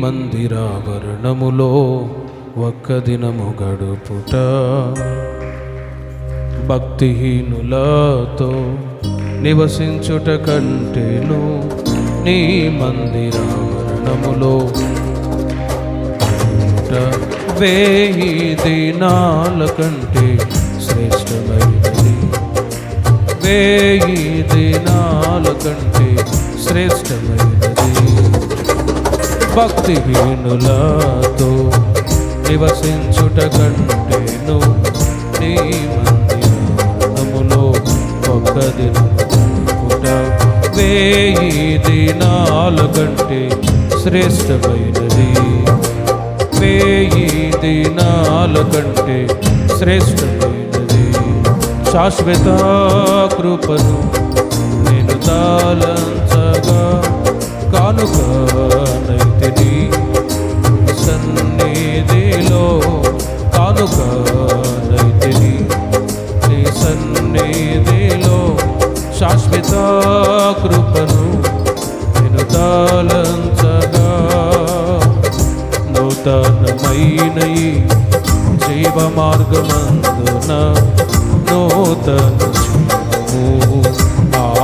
మందిరావరణములో ఒక్క దినము గడుపుట. భక్తిహీనులతో నివసించుట కంటేను నీ మందిరావరణములో. వేయి దినాల కంటే శ్రేష్టమైనది. వేయి దినాల కంటే శ్రేష్టమైనది. భక్తిహీనులతో నివసించుట కంటేను నీ మందిరములో ఒక్క దినముట వేయి దినాల కంటే శ్రేష్టమైనది. వేయి దినాల కంటే శ్రేష్టమైనది. శాశ్వత కృపను నేను తాళంచగా కానుక నైతిని సన్నిధిలో కానుక నైతిని నీ సన్నిధిలో శాశ్వత కృపను నేను తాళంచగా నూతనమైన జీవ మార్గమందున నూతన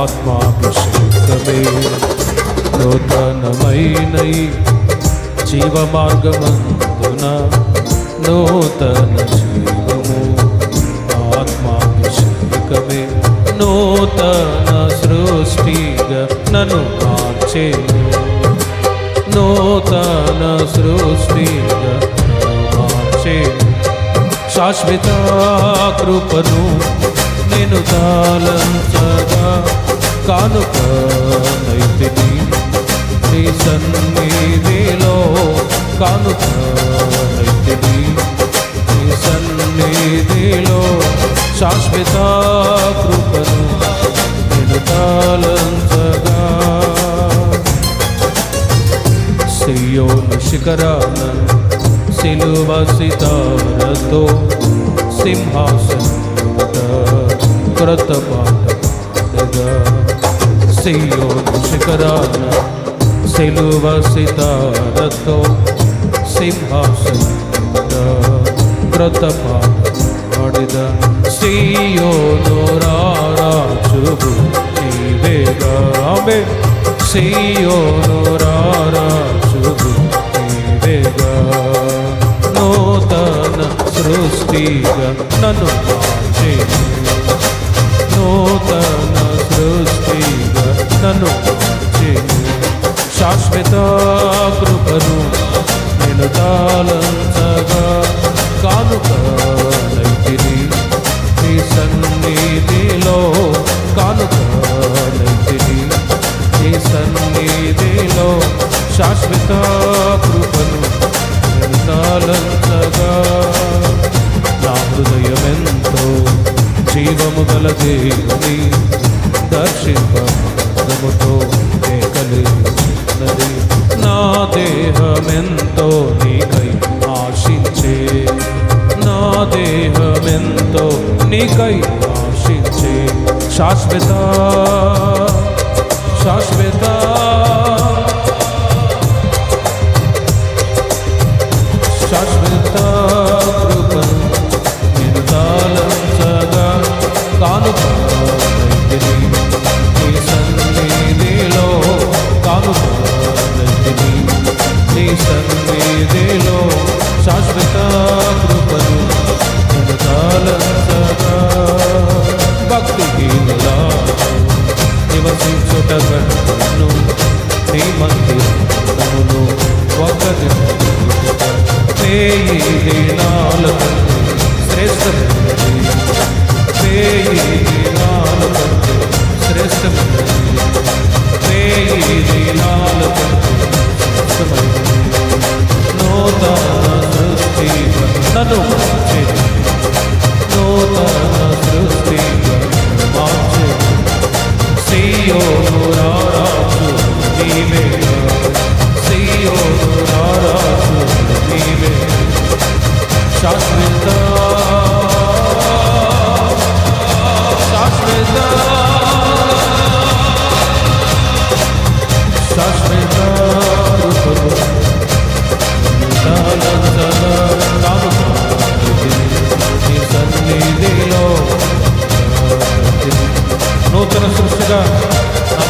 ఆత్మాభిషేకమే. నూతనమైన ఈ జీవ మార్గమందున నూతన జీవము ఆత్మాభిషేకమే. నూతన సృష్టిగా నన్ను మార్చేను నూతన సృష్టిగా మార్చే శాశ్వత కృపను నేను తాళంచగా కానుక నైతిని నీ సన్నిధిలో కానుక నైతిని నీ సన్నిధిలో శాశ్వత కృపను నేను తాళంచగా సియోను శిఖరాన సిలువ సితారతో సింహాసనముట క్రొత్త పాట పాడగా సియోను శిఖరాన సిలువ సితారతో సింహాసనముట క్రొత్త పాట పాడిద సియోను రారాజువు నీవేగా ఆమె సియోను రారాజువు నీవేగా నూతన జీవము గల దేవుని దర్శింపముతో కలిగినది నా దేహమెంతో నీకై ఆశించే నా దేహమెంతో నీకై ఆశించే. శాశ్వత శాశ్వత. భక్తిహీనులా నివసించుట కన్ను నీ ఒక వేయి దినాల కంటే శ్రేష్టమైనది. వేయి దినాల కంటే శ్రేష్టమైనది. నూతన సృష్టి నన్ను viver.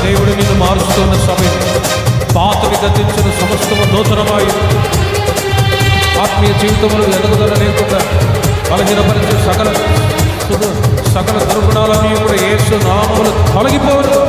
దేవుడు నిన్ను మారుస్తున్న సమయం. పాతవి గతించిన సమస్తము నూతనమాయి ఆత్మీయ జీవితంలో ఎదుగుదల లేకుండా బలహీనపరిచే సకల సకల దుర్గుణాలన్నీ కూడా ఏసు నామములు తొలగిపోవడం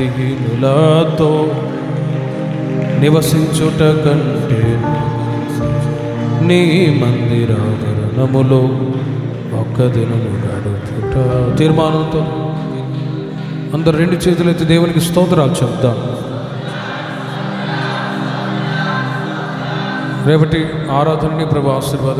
భక్తిహీనులతో నివసించుట కంటే నీ మందిరావరణములో ఒక్క దినము గడుపుట తీర్మానంతో అందరు రెండు చేతులైతే దేవునికి స్తోత్రాలు చెప్తాం రేపటి ఆరాధనని ప్రభు ఆశీర్వాదం